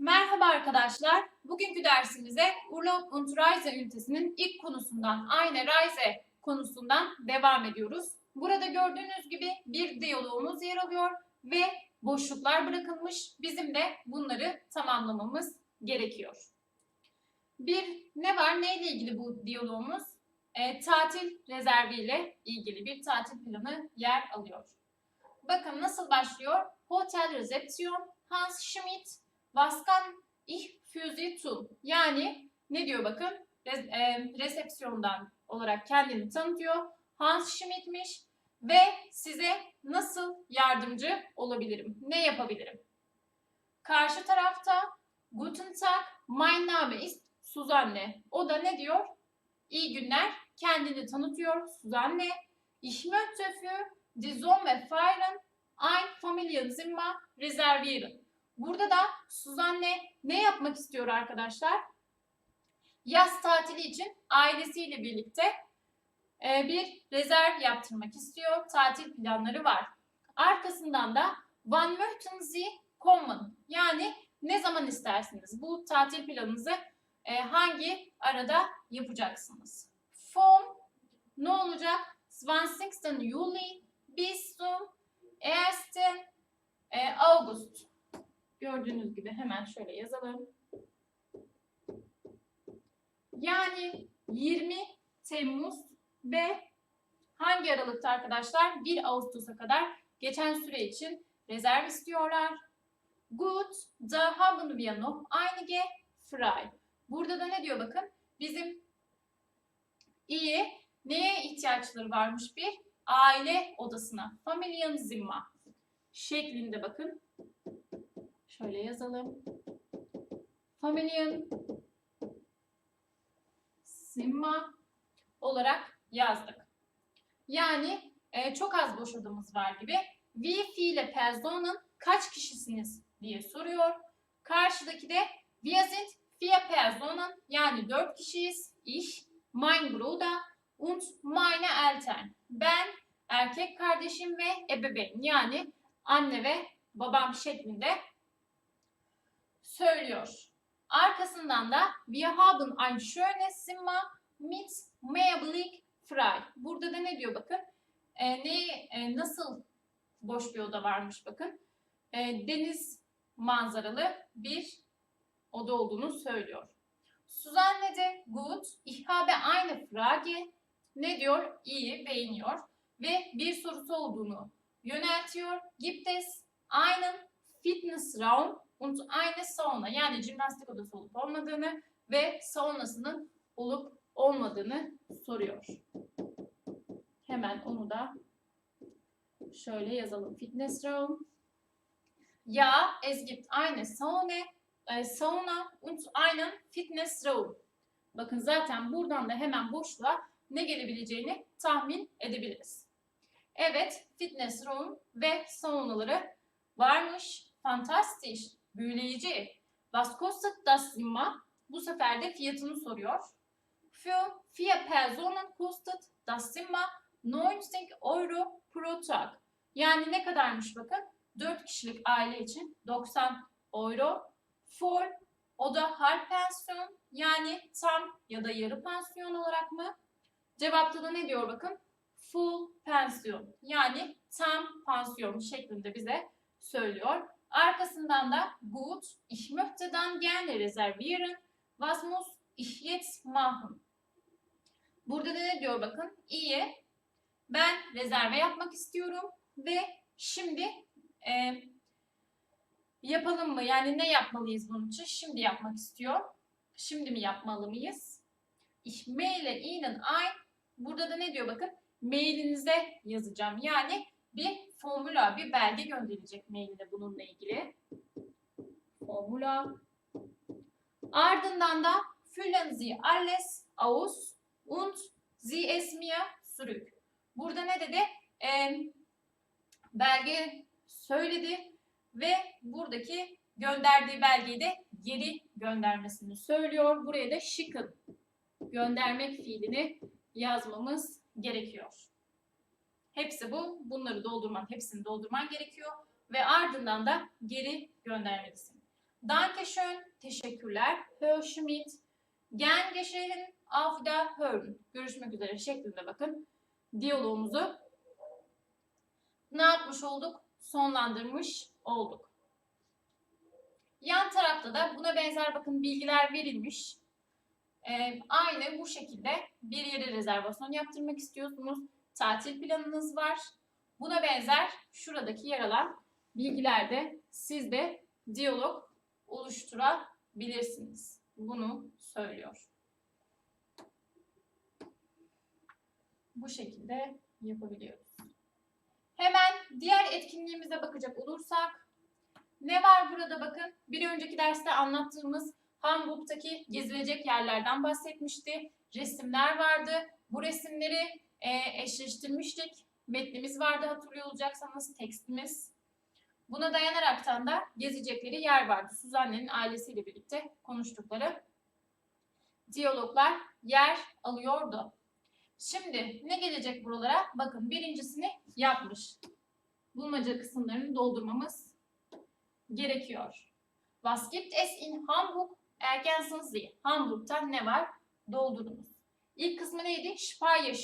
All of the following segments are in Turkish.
Merhaba arkadaşlar. Bugünkü dersimize Urlaub und Reise ünitesinin ilk konusundan, aynı Reise konusundan devam ediyoruz. Burada gördüğünüz gibi bir diyalogumuz yer alıyor ve boşluklar bırakılmış. Bizim de bunları tamamlamamız gerekiyor. Bir ne var? Neyle ilgili bu diyalogumuz? E, tatil rezervi ile ilgili bir tatil planı yer alıyor. Bakın nasıl başlıyor? Hotel Rezepsiyon, Hans Schmidt, Was kann ich für Sie tun? Yani ne diyor bakın? Re- e, resepsiyondan olarak kendini tanıtıyor. Hans Schmidt'miş ve size nasıl yardımcı olabilirim? Ne yapabilirim? Karşı tarafta Guten Tag, mein Name ist Suzanne. O da ne diyor? İyi günler, kendini tanıtıyor. Suzanne, ich möchte für die Sommerferien ein Familienzimmer reservieren. Burada da Suzanne ne yapmak istiyor arkadaşlar? Yaz tatili için ailesiyle birlikte e, bir rezerv yaptırmak istiyor. Tatil planları var. Arkasından da Wann möchten Sie? Yani ne zaman istersiniz? Bu tatil planınızı e, hangi arada yapacaksınız? From ne olacak? 20. Juli bis zum 1. e, August. Gördüğünüz gibi hemen şöyle yazalım. Yani 20 Temmuz ve hangi aralıkta arkadaşlar? 1 Ağustos'a kadar geçen süre için rezerv istiyorlar. Gut, da haben wir noch einige frei. Burada da ne diyor bakın? Bizim iyi neye ihtiyaçları varmış bir? Aile odasına. Familienzimmer şeklinde bakın. Şöyle yazalım. Familien Simma olarak yazdık. Yani e, çok az boş odamız var gibi. Wie viele Personen kaç kişisiniz diye soruyor. Karşıdaki de Wir sind vier yani dört kişiyiz. Ich, mein Bruder und meine Eltern. Ben, erkek kardeşim ve ebeveyn yani anne ve babam şeklinde söylüyor. Arkasından da Wir haben ein schönes Zimmer mit Mehrblick frei. Burada da ne diyor bakın? E, ne, e, nasıl boş bir oda varmış bakın. E, deniz manzaralı bir oda olduğunu söylüyor. Suzanne de gut, ich habe eine Frage. Ne diyor? İyi, beğeniyor. Ve bir sorusu olduğunu yöneltiyor. Gibt es einen Fitnessraum und eine Sauna? Yani jimnastik odası olup olmadığını ve saunasının olup olmadığını soruyor. Hemen onu da şöyle yazalım. Fitnessraum. Ja, es gibt eine Sauna, e, Sauna und einen Fitnessraum. Bakın zaten buradan da hemen boşluğa ne gelebileceğini tahmin edebiliriz. Evet, fitness room ve saunaları varmış. Fantastisch, büyüleyici. Was kostet das Zimmer? Bu sefer de fiyatını soruyor. Für vier Personen kostet das Zimmer 90 Euro pro Tag. Yani ne kadarmış bakın? 4 kişilik aile için 90 euro. For o da halb pansiyon yani tam ya da yarı pansiyon olarak mı? Cevapta da ne diyor bakın? Full pansiyon yani tam pansiyon şeklinde bize söylüyor. Arkasından da gut, ich möchte dann gerne reservieren. Was muss ich jetzt machen? Burada da ne diyor bakın? İyi. Ben rezerve yapmak istiyorum ve şimdi e, yapalım mı? Yani ne yapmalıyız bunun için? Şimdi yapmak istiyor. Şimdi mi yapmalı mıyız? Ich maile Ihnen ein. Burada da ne diyor bakın? Mailinize yazacağım. Yani bir formula, bir belge gönderilecek mailinde bununla ilgili. Formula. Ardından da füllen Sie alles aus und Sie es mir zurück. Burada ne dedi? Ee, belge söyledi ve buradaki gönderdiği belgeyi de geri göndermesini söylüyor. Buraya da schicken göndermek fiilini yazmamız gerekiyor. Hepsi bu. Bunları doldurman, hepsini doldurman gerekiyor ve ardından da geri göndermelisin. Danke schön, teşekkürler. Hör Schmidt. Gern geschehen, auf Wiederhören. Görüşmek üzere şeklinde bakın. Diyalogumuzu ne yapmış olduk? Sonlandırmış olduk. Yan tarafta da buna benzer bakın bilgiler verilmiş. Ee, aynı bu şekilde bir yere rezervasyon yaptırmak istiyorsunuz. Tatil planınız var. Buna benzer şuradaki yer alan bilgilerde siz de diyalog oluşturabilirsiniz. Bunu söylüyor. Bu şekilde yapabiliyoruz. Hemen diğer etkinliğimize bakacak olursak ne var burada bakın. Bir önceki derste anlattığımız Hamburg'taki gezilecek yerlerden bahsetmişti. Resimler vardı. Bu resimleri e, eşleştirmiştik. Metnimiz vardı hatırlıyor olacaksanız tekstimiz. Buna dayanaraktan da gezecekleri yer vardı. Suzanne'nin ailesiyle birlikte konuştukları diyaloglar yer alıyordu. Şimdi ne gelecek buralara? Bakın birincisini yapmış. Bulmaca kısımlarını doldurmamız gerekiyor. Was gibt es in Hamburg? Ergänzen Sie. Hamburg'ta ne var? Doldurunuz. İlk kısmı neydi? Speyer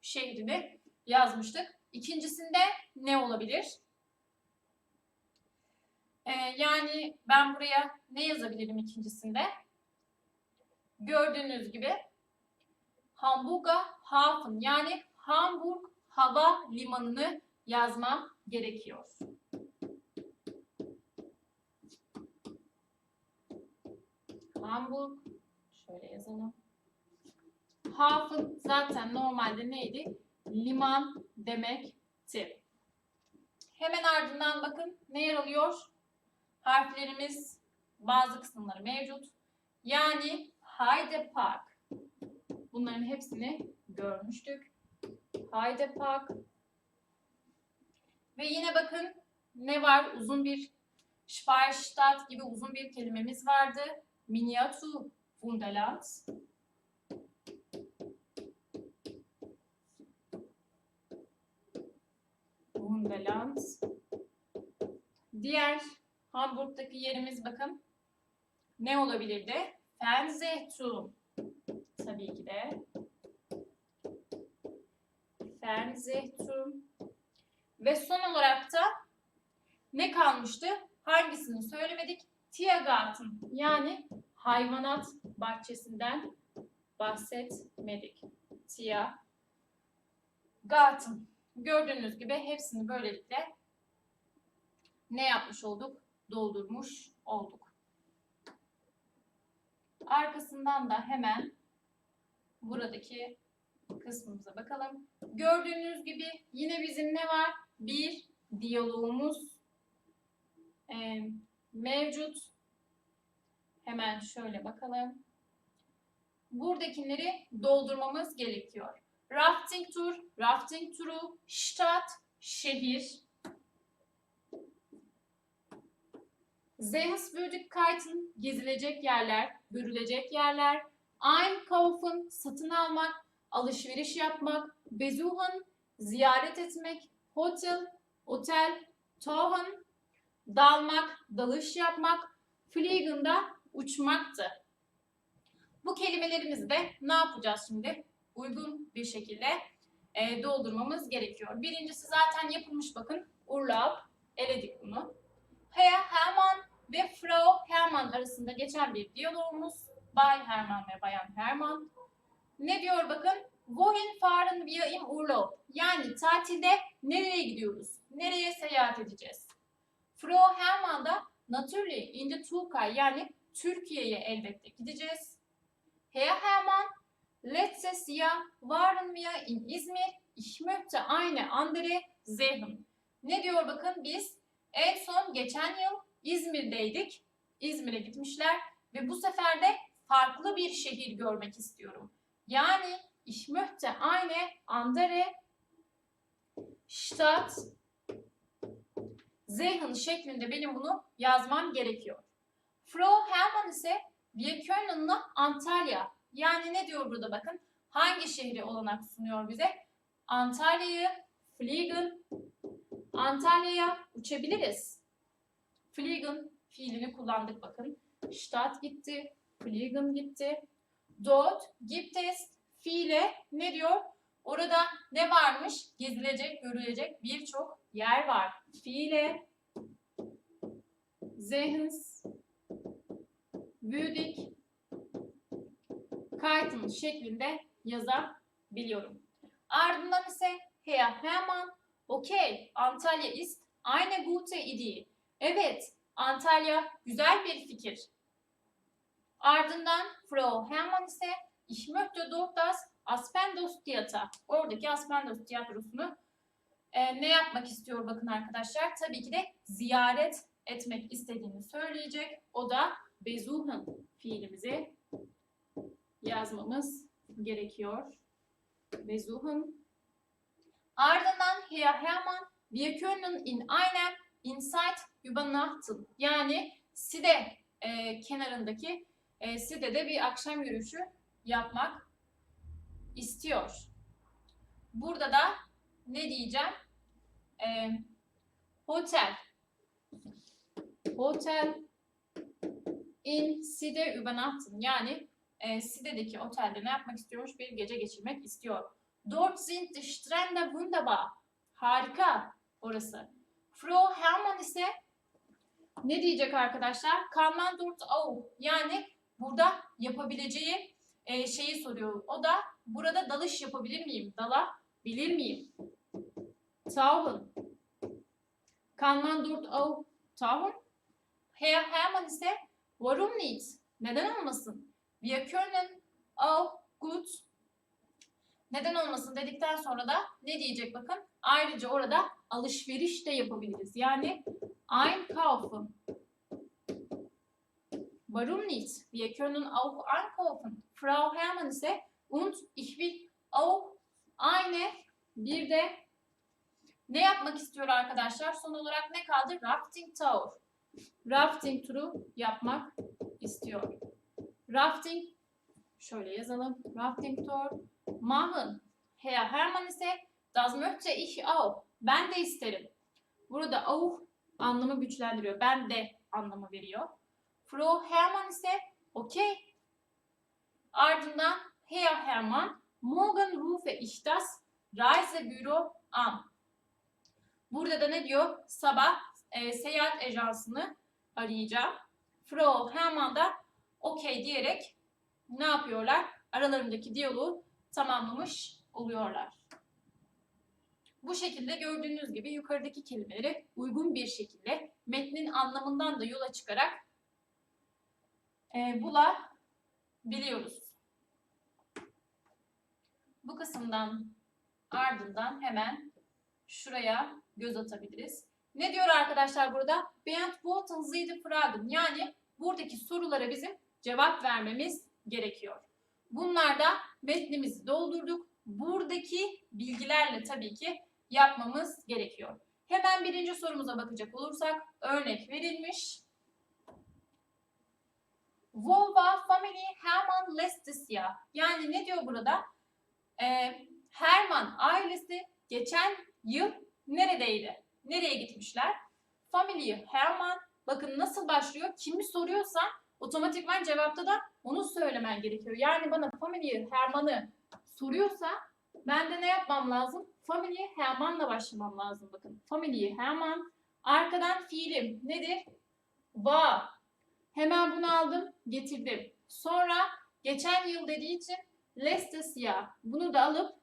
şehrini yazmıştık. İkincisinde ne olabilir? Ee, yani ben buraya ne yazabilirim ikincisinde? Gördüğünüz gibi Hamburger Hafen yani Hamburg Hava Limanı'nı yazmam gerekiyor. Hamburg şöyle yazalım. Hafen zaten normalde neydi? Liman demekti. Hemen ardından bakın ne yer alıyor? Harflerimiz bazı kısımları mevcut. Yani Heide Park. Bunların hepsini görmüştük. Heide Park. Ve yine bakın ne var? Uzun bir Speierstadt gibi uzun bir kelimemiz vardı. Miniatur Wunderland. Wunderland. Diğer Hamburg'daki yerimiz bakın ne olabilirdi? Fernsehturm. Tabii ki de. Fernsehturm. Ve son olarak da ne kalmıştı? Hangisini söylemedik? Tiergarten yani hayvanat bahçesinden bahsetmedik. Tiergarten. Gördüğünüz gibi hepsini böylelikle ne yapmış olduk? Doldurmuş olduk. Arkasından da hemen buradaki kısmımıza bakalım. Gördüğünüz gibi yine bizim ne var? Bir diyalogumuz e, mevcut. Hemen şöyle bakalım. Buradakileri doldurmamız gerekiyor. Rafting tur, rafting turu, Stadt, şehir. Sehenswürdigkeiten, gezilecek yerler, görülecek yerler. Einkaufen, satın almak, alışveriş yapmak. Besuchen, ziyaret etmek. Hotel, otel. Tauchen, dalmak, dalış yapmak. Fliegen da uçmaktı. Bu kelimelerimizi de ne yapacağız şimdi? Uygun bir şekilde e, doldurmamız gerekiyor. Birincisi zaten yapılmış bakın. Urlaub. Eledik bunu. Herr Hermann ve Frau Hermann arasında geçen bir diyalogumuz. Bay Hermann ve Bayan Hermann. Ne diyor bakın? Wohin fahren wir im Urlaub? Yani tatilde nereye gidiyoruz? Nereye seyahat edeceğiz? Frau Hermann da natürlich in the Türkei yani Türkiye'ye elbette gideceğiz. Herr Hermann, letztes Jahr waren wir in İzmir. Ich möchte eine andere sehen. Ne diyor bakın biz en son geçen yıl İzmir'deydik. İzmir'e gitmişler ve bu sefer de farklı bir şehir görmek istiyorum. Yani ich möchte eine andere Stadt sehen şeklinde benim bunu yazmam gerekiyor. Frau Hermann ise wir können nach Antalya. Yani ne diyor burada bakın? Hangi şehri olanak sunuyor bize? Antalya'yı fliegen Antalya'ya uçabiliriz. Fliegen fiilini kullandık bakın. Stadt gitti, fliegen gitti. Dort gibt es fiile ne diyor? Orada ne varmış? Gezilecek, görülecek birçok yer var. Fiile sehens, würdig, Kaytın şeklinde yazabiliyorum. Ardından ise Herr Hermann, okay, Antalya ist eine gute Idee. Evet, Antalya güzel bir fikir. Ardından Frau Hermann ise ich möchte dort das Aspendos Theater. Oradaki Aspendos Tiyatrosu'nu e, ne yapmak istiyor bakın arkadaşlar. Tabii ki de ziyaret etmek istediğini söyleyecek. O da besuchen fiilimizi yazmamız gerekiyor. Besuchen. Ardından Herr Hermann, wir können in einem Inside übernachten. Yani Side e, kenarındaki e, Side'de bir akşam yürüyüşü yapmak istiyor. Burada da ne diyeceğim? E, hotel. Hotel in Side übernachten. Yani e, Side'deki otelde ne yapmak istiyormuş? Bir gece geçirmek istiyor. Dort sind die Strände wunderbar. Harika orası. Frau Hermann ise ne diyecek arkadaşlar? Kann man dort auch? Yani burada yapabileceği e, şeyi soruyor. O da burada dalış yapabilir miyim? Dalabilir miyim? Tauchen. Kann man dort auch tauchen? Herr Hermann ise warum nicht? Neden olmasın? Wir können auch gut neden olmasın dedikten sonra da ne diyecek bakın. Ayrıca orada alışveriş de yapabiliriz. Yani einkaufen. Warum nicht? Wir können auch einkaufen. Frau Hermann ise und ich will auch eine bir de ne yapmak istiyor arkadaşlar? Son olarak ne kaldı? Rafting tour. Rafting turu yapmak istiyor. Rafting şöyle yazalım. Rafting tour machen. Herr Hermann ise das möchte ich auch. Ben de isterim. Burada auch anlamı güçlendiriyor. Ben de anlamı veriyor. Frau Hermann ise okay. Ardından Herr Hermann morgen rufe ich das Reisebüro an. Burada da ne diyor? Sabah e, seyahat ajansını arayacağım. Frau Hermann da okey diyerek ne yapıyorlar? Aralarındaki diyaloğu tamamlamış oluyorlar. Bu şekilde gördüğünüz gibi yukarıdaki kelimeleri uygun bir şekilde metnin anlamından da yola çıkarak e, bulabiliyoruz. Bu kısımdan ardından hemen şuraya göz atabiliriz. Ne diyor arkadaşlar burada? Beantworten Sie die Fragen. Yani buradaki sorulara bizim cevap vermemiz gerekiyor. Bunlarda metnimizi doldurduk. Buradaki bilgilerle tabii ki yapmamız gerekiyor. Hemen birinci sorumuza bakacak olursak örnek verilmiş. War Family Hermann letztes Jahr? Yani ne diyor burada? Ee, Hermann ailesi geçen yıl neredeydi? Nereye gitmişler? Family Hermann bakın nasıl başlıyor? Kimi soruyorsa otomatikman cevapta da onu söylemen gerekiyor. Yani bana Family Hermann'ı soruyorsa ben de ne yapmam lazım? Family Hermann'la başlamam lazım bakın. Family Hermann. Arkadan fiilim nedir? Va. Hemen bunu aldım, getirdim. Sonra geçen yıl dediği için letztes Jahr. Bunu da alıp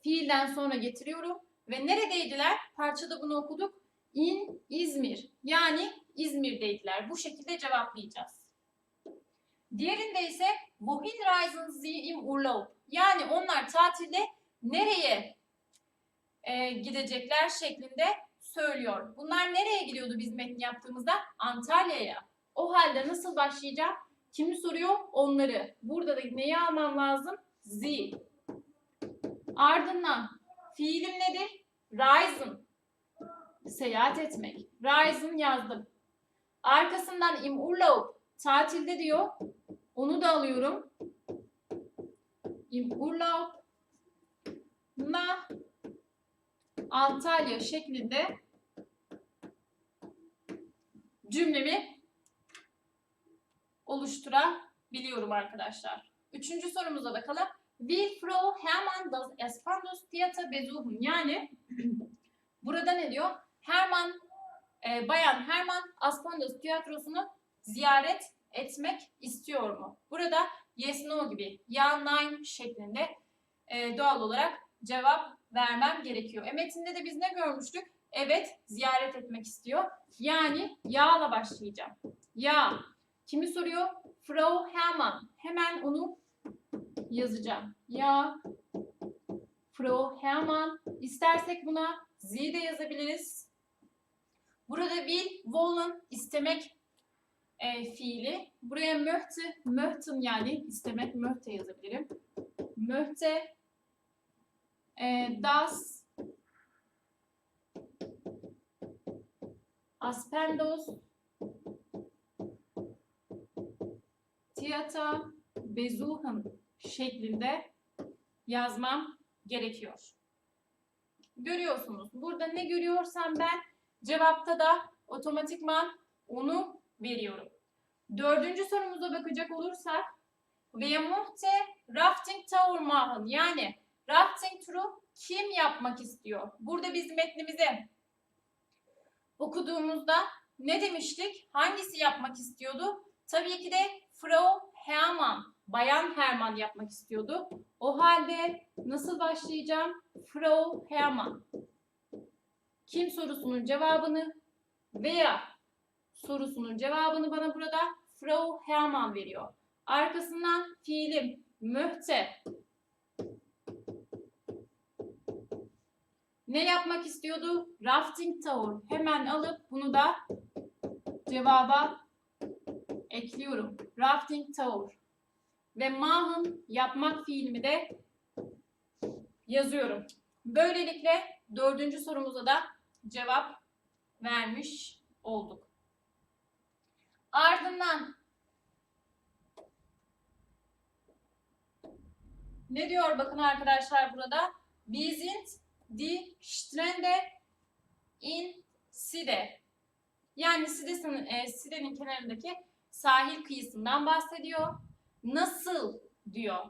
fiilden sonra getiriyorum. Ve neredeydiler? Parçada bunu okuduk. In İzmir. Yani İzmir'deydiler. Bu şekilde cevaplayacağız. Diğerinde ise Wohin reisen Sie im Urlaub? Yani onlar tatilde nereye e, gidecekler şeklinde söylüyor. Bunlar nereye gidiyordu biz metni yaptığımızda? Antalya'ya. O halde nasıl başlayacağım? Kimi soruyor? Onları. Burada da neyi almam lazım? Sie. Ardından fiilim nedir? Reisen. Seyahat etmek. Reisen yazdım. Arkasından im Urlaub. Tatilde diyor. Onu da alıyorum. Im Urlaub na Antalya şeklinde cümlemi oluşturabiliyorum arkadaşlar. Üçüncü sorumuza bakalım. Will Frau Hermann das Espandos Theater besuchen? Yani burada ne diyor? Hermann, e, Bayan Hermann Aspandos tiyatrosunu ziyaret etmek istiyor mu? Burada yes no gibi ya nein şeklinde e, doğal olarak cevap vermem gerekiyor. E metinde de biz ne görmüştük? Evet ziyaret etmek istiyor. Yani ya'la başlayacağım. Ya kimi soruyor? Frau Hermann. Hemen onu yazacağım. Ya Frau Hermann. İstersek buna Sie de yazabiliriz. Burada will, wollen istemek e, fiili. Buraya möchte, möchten yani istemek, möchte yazabilirim. Möchte e, das Aspendos Theater besuchen şeklinde yazmam gerekiyor. Görüyorsunuz. Burada ne görüyorsam ben cevapta da otomatikman onu veriyorum. Dördüncü sorumuza bakacak olursak Wer möchte Rafting Tour machen? Yani rafting turu kim yapmak istiyor? Burada biz metnimize okuduğumuzda ne demiştik? Hangisi yapmak istiyordu? Tabii ki de Frau Hermann, Bayan Hermann yapmak istiyordu. O halde nasıl başlayacağım? Frau Hermann. Kim sorusunun cevabını veya sorusunun cevabını bana burada Frau Hermann veriyor. Arkasından fiilim möchte. Ne yapmak istiyordu? Rafting tour. Hemen alıp bunu da cevaba ekliyorum. Rafting tour. Ve machen yapmak fiilimi de yazıyorum. Böylelikle dördüncü sorumuza da cevap vermiş olduk. Ardından ne diyor bakın arkadaşlar burada? Wir sind die Strände in Side. Yani Side'nin e, Side'nin kenarındaki sahil kıyısından bahsediyor. Nasıl diyor.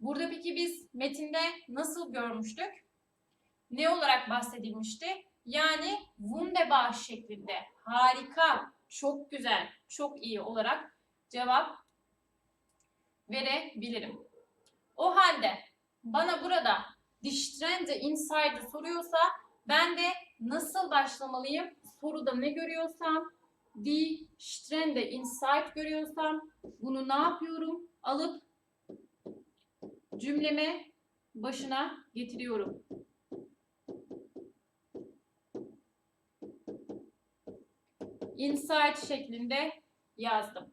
Burada peki biz metinde nasıl görmüştük? Ne olarak bahsedilmişti? Yani wunderbar şeklinde harika, çok güzel, çok iyi olarak cevap verebilirim. O halde bana burada Die Strände Inside'ı soruyorsa ben de nasıl başlamalıyım? Soruda ne görüyorsam Die Strände Inside görüyorsam bunu ne yapıyorum? Alıp cümleme başına getiriyorum. Inside şeklinde yazdım.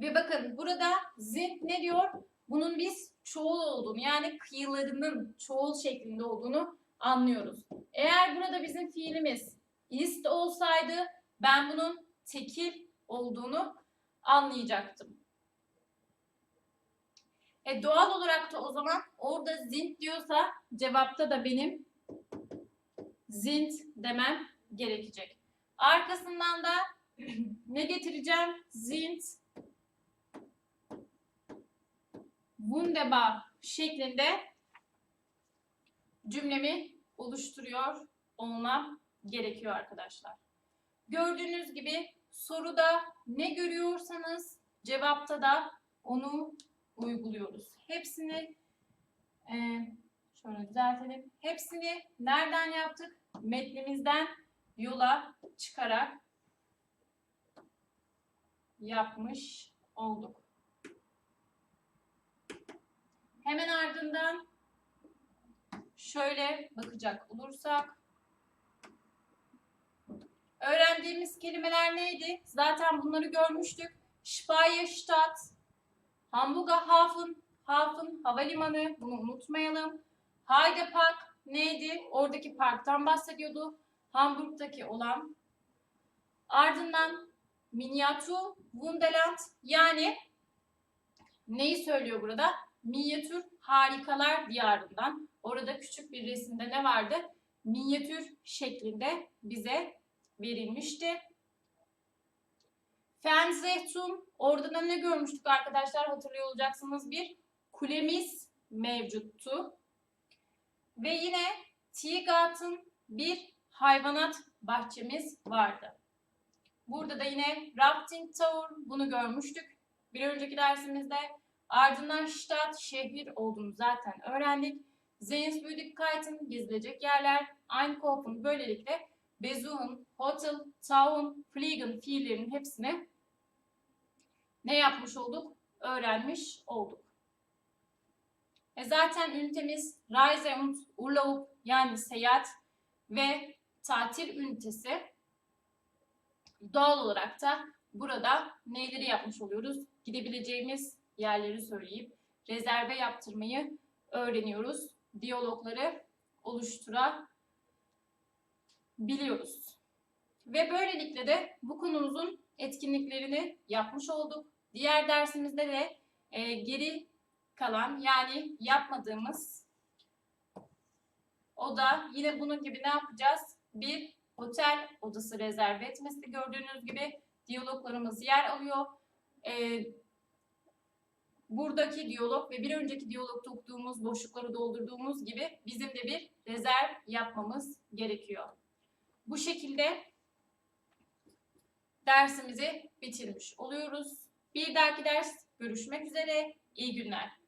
Ve bakın burada sind ne diyor? Bunun biz çoğul olduğunu yani kıyılarının çoğul şeklinde olduğunu anlıyoruz. Eğer burada bizim fiilimiz ist olsaydı ben bunun tekil olduğunu anlayacaktım. E doğal olarak da o zaman orada zint diyorsa cevapta da benim zint demem gerekecek. Arkasından da ne getireceğim? Zint wunderbar şeklinde cümlemi oluşturuyor olmam gerekiyor arkadaşlar. Gördüğünüz gibi soruda ne görüyorsanız cevapta da onu uyguluyoruz. Hepsini şöyle düzeltelim. Hepsini nereden yaptık? Metnimizden yola çıkarak yapmış olduk. Hemen ardından şöyle bakacak olursak öğrendiğimiz kelimeler neydi? Zaten bunları görmüştük. Speyer Hamburger Hafen, Hafen, havalimanı bunu unutmayalım. Heide Park neydi? Oradaki parktan bahsediyordu. Hamburg'daki olan. Ardından Miniatur Wunderland yani neyi söylüyor burada? Minyatür harikalar diyarından. Orada küçük bir resimde ne vardı? Minyatür şeklinde bize verilmişti. Fernsehtum, orada da ne görmüştük arkadaşlar hatırlıyor olacaksınız bir kulemiz mevcuttu. Ve yine Tiergarten bir hayvanat bahçemiz vardı. Burada da yine Rafting Tower bunu görmüştük bir önceki dersimizde. Ardından Stadt şehir olduğunu zaten öğrendik. Sehenswürdigkeiten gezilecek yerler. Einkaufen böylelikle Besuchen, Hotel, Town, Fliegen fiillerin hepsini ne yapmış olduk? Öğrenmiş olduk. E zaten ünitemiz Reise und Urlaub yani seyahat ve tatil ünitesi. Doğal olarak da burada neleri yapmış oluyoruz? Gidebileceğimiz yerleri söyleyip rezerve yaptırmayı öğreniyoruz. Diyalogları oluşturabiliyoruz. Ve böylelikle de bu konumuzun etkinliklerini yapmış olduk. Diğer dersimizde de e, geri kalan yani yapmadığımız o da yine bunun gibi ne yapacağız? Bir otel odası rezerve etmesi gördüğünüz gibi diyaloglarımız yer alıyor. Ee, buradaki diyalog ve bir önceki diyalogda okuduğumuz boşlukları doldurduğumuz gibi bizim de bir rezerv yapmamız gerekiyor. Bu şekilde dersimizi bitirmiş oluyoruz. Bir dahaki ders görüşmek üzere. İyi günler.